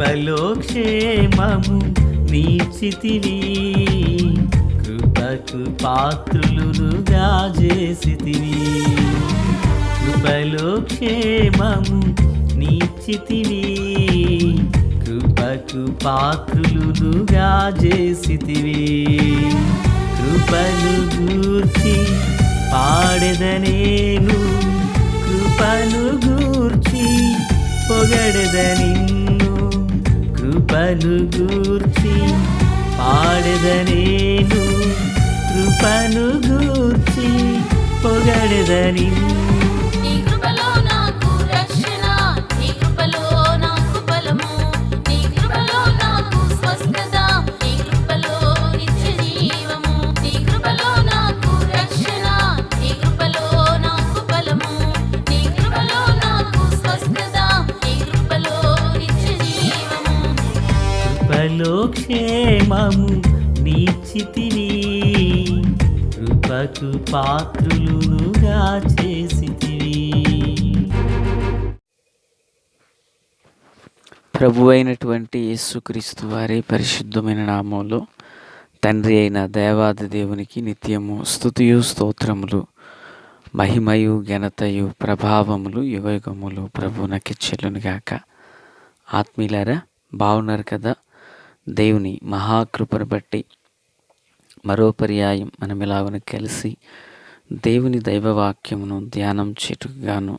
కృపలోక్షేమము నీచితివి. కృపకు పాత్రులుగా చేసితివి. కృపలోక్షేమము నీచితివి. కృపకు పాత్రులుగా చేసితివి. కృపలు గూర్చి పాడెదనేను కృపలు గూర్చి పొగడెద కృపను గూర్చి పాడెద నేను కృపను గూర్చి పొగడెద క్షేమము నీచితివి కృపకు పాత్రులుగా చేసితివి. ప్రభు అయినటువంటి యేసుక్రీస్తు వారి పరిశుద్ధమైన నామంలో తండ్రి అయిన దేవాది దేవునికి నిత్యము స్థుతియు స్తోత్రములు మహిమయు ఘనతయు ప్రభావములు యుగయుగములు ప్రభునకి చెల్లునుగాక ఆత్మీయులారా బాగున్నారు కదా? దేవుని మహాకృపను బట్టి మరో పర్యాయం మనం ఇలాగను కలిసి దేవుని దైవవాక్యమును ధ్యానం చేటుగాను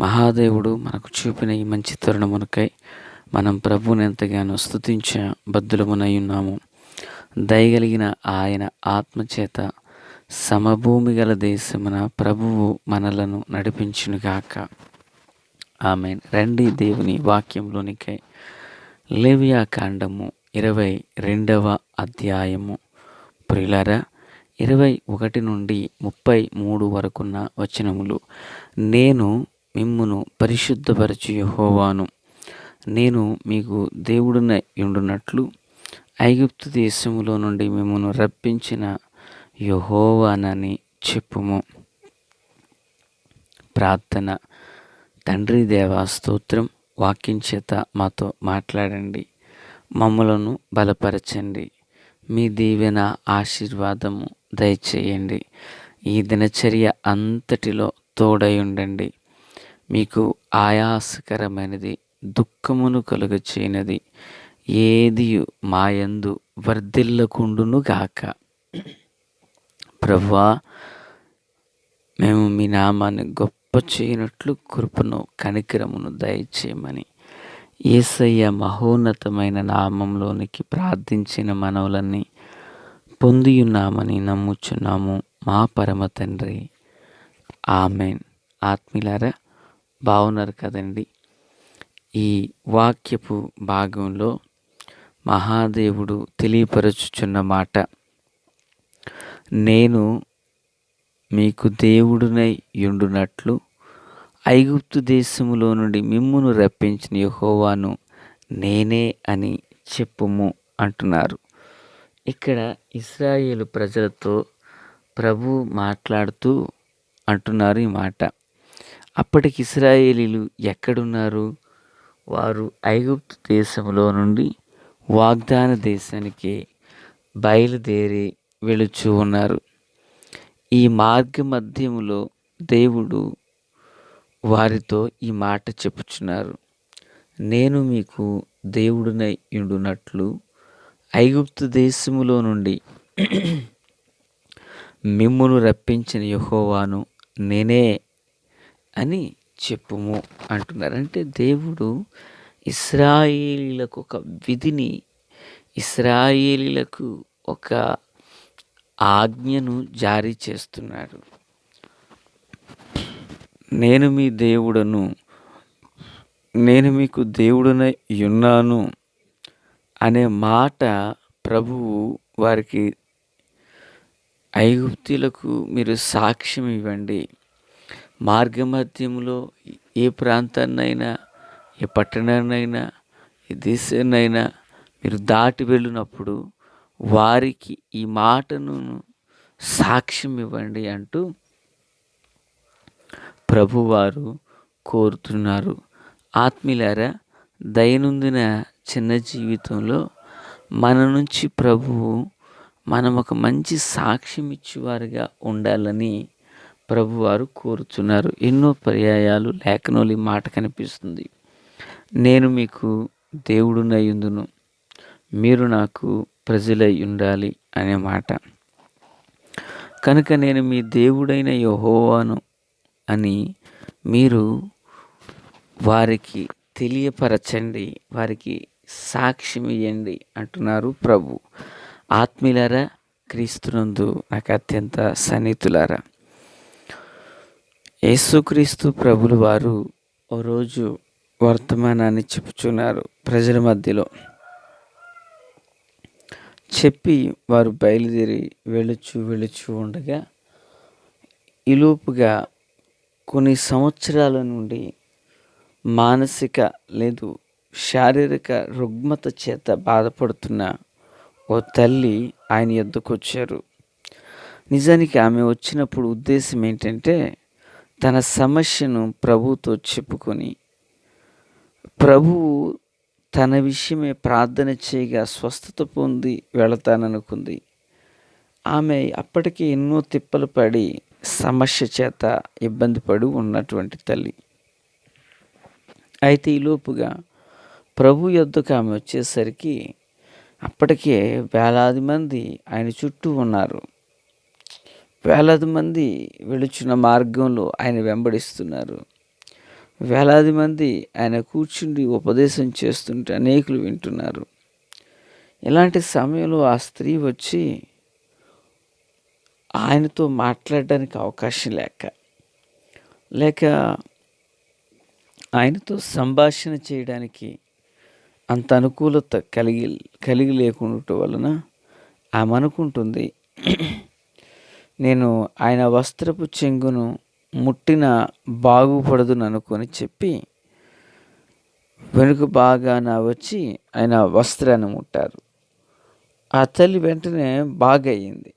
మహాదేవుడు మనకు చూపిన ఈ మంచి తరుణమునకై మనం ప్రభువుని ఎంతగానో స్తుతించ బద్దులమునై ఉన్నాము. దయగలిగిన ఆయన ఆత్మచేత సమభూమి గల దేశమున ప్రభువు మనలను నడిపించునుగాక. ఆమె రండి దేవుని వాక్యంలోనికై లేవియా కాండము ఇరవై రెండవ అధ్యాయము. ప్రియులారా ఇరవై ఒకటి నుండి ముప్పై మూడు వరకున్న వచనములు. నేను మిమ్మును పరిశుద్ధపరచు యహోవాను. నేను మీకు దేవుడునై ఉండునట్లు ఐగుప్తు దేశములో నుండి మిమ్మను రప్పించిన యహోవానని చెప్పుము. ప్రార్థన. తండ్రి దేవా స్తోత్రం. వాక్యం చేత మాతో మాట్లాడండి. మమ్మలను బలపరచండి. మీ దీవెన ఆశీర్వాదము దయచేయండి. ఈ దినచర్య అంతటిలో తోడై ఉండండి మీకు ఆయాసకరమైనది దుఃఖమును కలుగచేయనది. ఏది మాయందు వర్ధిల్లకుండును గాక. ప్రభువా మేము మీ నామాన్ని గొప్ప చేయనట్లు కృపను కనికరమును దయచేయమని ఏసయ్య మహోన్నతమైన నామంలోనికి ప్రార్థించిన మనవులన్నీ పొందియున్నామని నమ్ముచున్నాము మా పరమ తండ్రి. ఆమెన్. ఆత్మీలారా బాగున్నారు కదండి? ఈ వాక్యపు భాగంలో మహాదేవుడు తెలియపరచుచున్న మాట నేను మీకు దేవుడునై ఉండునట్లు ఐగుప్తు దేశములో నుండి మిమ్మును రప్పించిన యహోవాను నేనే అని చెప్పుము అంటున్నారు. ఇక్కడ ఇస్రాయేలు ప్రజలతో ప్రభు మాట్లాడుతూ అంటున్నారు ఈ మాట. అప్పటికి ఇస్రాయేలీలు ఎక్కడున్నారు? వారు ఐగుప్తు దేశంలో నుండి వాగ్దాన దేశానికి బయలుదేరి వెళుచు ఉన్నారు. ఈ మార్గ మధ్యములో దేవుడు వారితో ఈ మాట చెప్పుచున్నారు. నేను మీకు దేవుడునై ఉండునట్లు ఐగుప్తు దేశములో నుండి మిమ్మును రప్పించిన యహోవాను నేనే అని చెప్పుము అంటున్నారు. అంటే దేవుడు ఇస్రాయేలీలకు ఒక విధిని ఇస్రాయేలీలకు ఒక ఆజ్ఞను జారీ చేస్తున్నాడు. నేను మీ దేవుడను నేను మీకు దేవుడనై ఉన్నాను అనే మాట ప్రభువు వారికి ఐగుప్తులకు మీరు సాక్ష్యం ఇవ్వండి. మార్గమధ్యంలో ఏ ప్రాంతాన్నైనా ఏ పట్టణాన్నైనా ఏ దేశాన్నైనా మీరు దాటి వెళ్ళినప్పుడు వారికి ఈ మాటను సాక్ష్యం ఇవ్వండి అంటూ ప్రభువారు కోరుతున్నారు. ఆత్మీయులారా దైనందిన చిన్న జీవితంలో మన నుంచి ప్రభువు మనం ఒక మంచి సాక్ష్యం ఇచ్చేవారుగా ఉండాలని ప్రభువారు కోరుతున్నారు. ఎన్నో పర్యాయాలు లేఖనోలి మాట కనిపిస్తుంది. నేను మీకు దేవుడునై మీరు నాకు ప్రజలై ఉండాలి అనే మాట. కనుక నేను మీ దేవుడైన యహోవాను అని మీరు వారికి తెలియపరచండి వారికి సాక్ష్యం ఇవ్వండి అంటున్నారు ప్రభు. ఆత్మీయులారా క్రీస్తునందు నాకు అత్యంత సన్నిహితులారా యేసుక్రీస్తు ప్రభులు వారు ఓ రోజు వర్తమానాన్ని చెప్పుచున్నారు ప్రజల మధ్యలో. చెప్పి వారు బయలుదేరి వెళుచు వెళుచు ఉండగా ఈలోపుగా కొన్ని సంవత్సరాల నుండి మానసిక లేదు శారీరక రుగ్మత చేత బాధపడుతున్న ఓ తల్లి ఆయన ఎద్దుకు వచ్చారు. నిజానికి ఆమె వచ్చినప్పుడు ఉద్దేశం ఏంటంటే తన సమస్యను ప్రభుతో చెప్పుకొని ప్రభువు తన విషయమే ప్రార్థన చేయగా స్వస్థత పొంది వెళతాననుకుంది. ఆమె అప్పటికే ఎన్నో తిప్పలు పడి సమస్య చేత ఇబ్బంది పడి ఉన్నటువంటి తల్లి. అయితే ఈలోపుగా ప్రభు యొద్దకు ఆమె వచ్చేసరికి అప్పటికే వేలాది మంది ఆయన చుట్టూ ఉన్నారు. వేలాది మంది వెళుచున్న మార్గంలో ఆయన వెంబడిస్తున్నారు. వేలాది మంది ఆయన కూర్చుండి ఉపదేశం చేస్తుంటే అనేకులు వింటున్నారు. ఇలాంటి సమయంలో ఆ స్త్రీ వచ్చి ఆయనతో మాట్లాడడానికి అవకాశం లేక లేక ఆయనతో సంభాషణ చేయడానికి అంత అనుకూలత కలిగి కలిగి లేకుండా వలన ఆమె అనుకుంటుంది నేను ఆయన వస్త్రపు చెంగును ముట్టిన బాగుపడదును అనుకొని చెప్పి వెనుక బాగా నా వచ్చి ఆయన వస్త్రాన్ని ముట్టారు. ఆ తల్లి వెంటనే బాగయ్యింది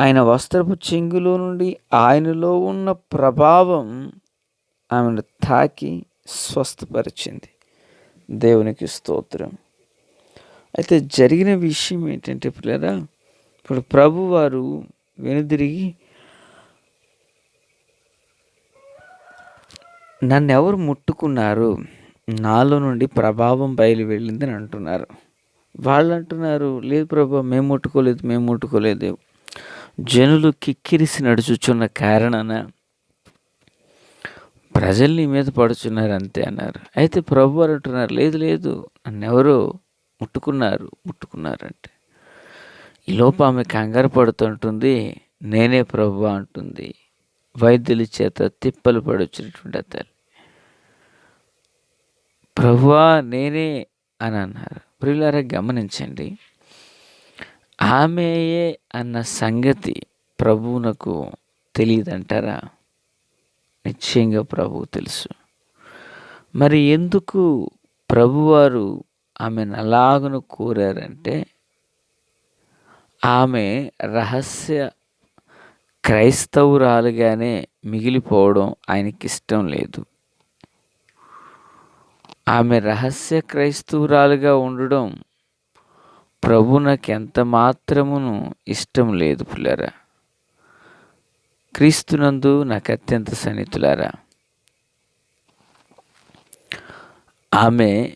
ఆయన వస్త్రపు చెంగులో నుండి ఆయనలో ఉన్న ప్రభావం ఆమెను తాకి స్వస్థపరిచింది. దేవునికి స్తోత్రం. అయితే జరిగిన విషయం ఏంటంటే పిల్లరా ఇప్పుడు ప్రభు వారు వెనుదిరిగి నన్ను ఎవరు ముట్టుకున్నారు? నాలో నుండి ప్రభావం బయలు వెళ్ళిందని అంటున్నారు. వాళ్ళు అంటున్నారు లేదు ప్రభు మేము ముట్టుకోలేదు మేము ముట్టుకోలేదు. జనులు కిక్కిరిసి నడుచుచున్న కారణాన ప్రజలు నీ మీద పడుచున్నారు అంతే అన్నారు. అయితే ప్రభు వారు అంటున్నారు లేదు లేదు నన్ను ఎవరో ముట్టుకున్నారు ముట్టుకున్నారంటే. ఈ లోపు ఆమె కంగారు పడుతుంటుంది నేనే ప్రభు అంటుంది. వైద్యుల చేత తిప్పలు పడొచ్చినటువంటి ఆ తల్లి ప్రభువా నేనే అని అన్నారు. ప్రియులారా గమనించండి ఆమెయే అన్న సంగతి ప్రభువునకు తెలియదంటారా? నిశ్చయంగా ప్రభువు తెలుసు. మరి ఎందుకు ప్రభువారు ఆమెను అలాగను కోరారంటే ఆమె రహస్య క్రైస్తవురాలుగానే మిగిలిపోవడం ఆయనకి ఇష్టం లేదు. ఆమె రహస్య క్రైస్తవురాలుగా ఉండడం ప్రభు నాకు ఎంత మాత్రమును ఇష్టం లేదు పుల్లరా. క్రీస్తునందు నాకు అత్యంత సన్నిహితులారా. ఆమె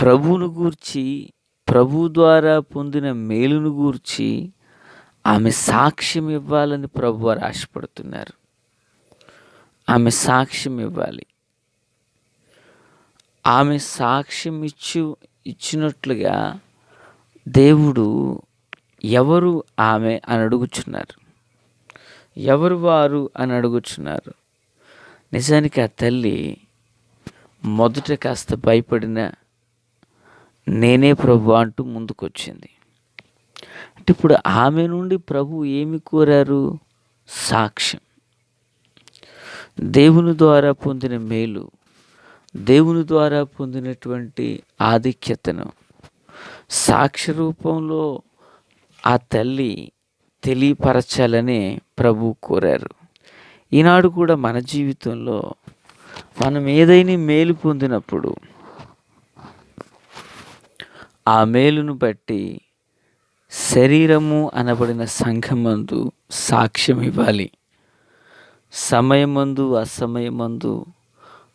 ప్రభువును గూర్చి ప్రభు ద్వారా పొందిన మేలును గూర్చి ఆమె సాక్ష్యం ఇవ్వాలని ప్రభు వారు ఆశపడుతున్నారు. ఆమె సాక్ష్యం ఇవ్వాలి. ఆమె సాక్ష్యం ఇచ్చు ఇచ్చినట్లుగా దేవుడు ఎవరు ఆమె అని అడుగుచున్నారు. ఎవరు వారు అని అడుగుచున్నారు. నిజానికి ఆ తల్లి మొదట కాస్త భయపడిన నేనే ప్రభు అంటూ ముందుకొచ్చింది. అంటే ఇప్పుడు ఆమె నుండి ప్రభు ఏమి కోరారు? సాక్ష్యం. దేవుని ద్వారా పొందిన మేలు దేవుని ద్వారా పొందినటువంటి ఆధిక్యతను సాక్ష్య రూపంలో ఆ తల్లి తెలియపరచాలని ప్రభు కోరారు. ఈనాడు కూడా మన జీవితంలో మనం ఏదైనా మేలు పొందినప్పుడు ఆ మేలును బట్టి శరీరము అనబడిన సంఘమందు సాక్ష్యం ఇవ్వాలి. సమయమందు అసమయమందు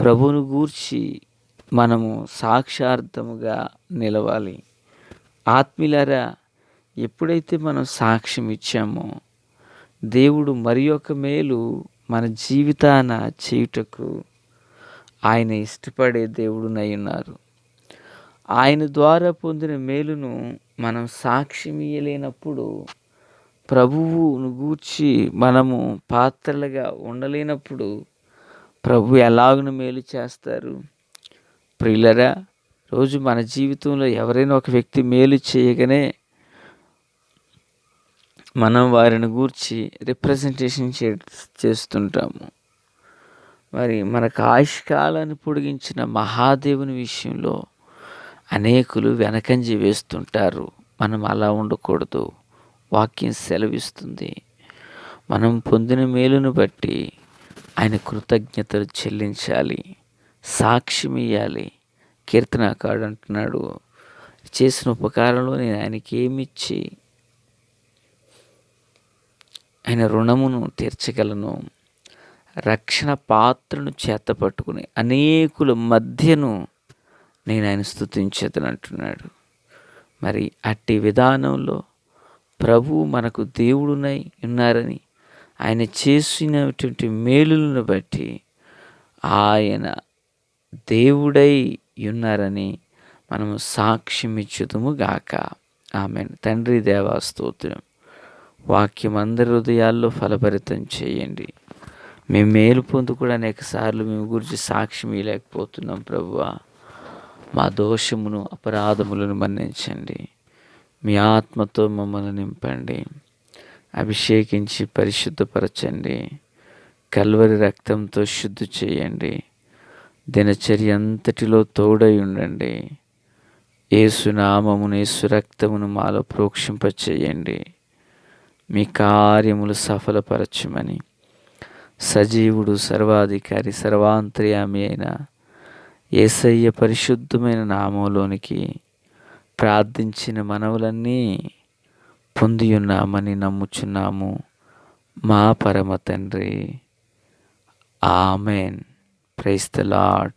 ప్రభువును గూర్చి మనము సాక్షార్థముగా నిలవాలి. ఆత్మీయులారా ఎప్పుడైతే మనం సాక్ష్యం ఇచ్చామో దేవుడు మరి ఒక మేలు మన జీవితాన చేయుటకు ఆయన ఇష్టపడే దేవుడునై ఉన్నారు. ఆయన ద్వారా పొందిన మేలును మనం సాక్ష్యం ఇయ్యలేనప్పుడు ప్రభువును గూర్చి మనము పాత్రలుగా ఉండలేనప్పుడు ప్రభు ఎలాగను మేలు చేస్తారు? ప్రియులరా రోజు మన జీవితంలో ఎవరైనా ఒక వ్యక్తి మేలు చేయగానే మనం వారిని గూర్చి రిప్రజెంటేషన్ చే చేస్తుంటాము. మరి మనకు ఆయుష్కాలాన్ని పొడిగించిన మహాదేవుని విషయంలో అనేకులు వెనకంజి వేస్తుంటారు. మనం అలా ఉండకూడదు. వాక్యం సెలవిస్తుంది. మనం పొందిన మేలును బట్టి ఆయన కృతజ్ఞతలు చెల్లించాలి. సాక్ష్యం ఇవ్వాలి కీర్తనకాడు అంటున్నాడు. చేసిన ఉపకారంలో నేను ఆయనకి ఏమిచ్చి ఆయన రుణమును తీర్చగలను? రక్షణ పాత్రను చేత పట్టుకుని అనేకుల మధ్యను నేను ఆయన స్థుతించేదని అంటున్నాడు. మరి అట్టి విధానంలో ప్రభు మనకు దేవుడునై ఉన్నారని ఆయన చేసినటువంటి మేలులను బట్టి ఆయన దేవుడై ఉన్నారని మనము సాక్ష్యం గాక. ఆమె తండ్రి దేవా స్తోత్రం. వాక్యం అందరి హృదయాల్లో ఫలభరితం చేయండి. మేము మేలు పొందుకు అనేక సార్లు మేము గురించి సాక్ష్యం ఇవ్వలేకపోతున్నాం ప్రభువా. మా దోషమును అపరాధములను మన్నించండి. మీ ఆత్మతో మమ్మల్ని నింపండి. అభిషేకించి పరిశుద్ధపరచండి. కల్వరి రక్తంతో శుద్ధి చేయండి. దినచర్య అంతటిలో తోడై ఉండండి. ఏసు నామమును ఏసు రక్తమును మాలో ప్రోక్షింపచేయండి. మీ కార్యములు సఫలపరచమని. సజీవుడు సర్వాధికారి సర్వాంతర్యామి అయిన ఏసయ్య పరిశుద్ధమైన నామంలోనికి ప్రార్థించిన మనవులన్నీ పొంది ఉన్నామని నమ్ముచున్నాము. మా పరమ తండ్రి. ఆమెన్. Praise the Lord.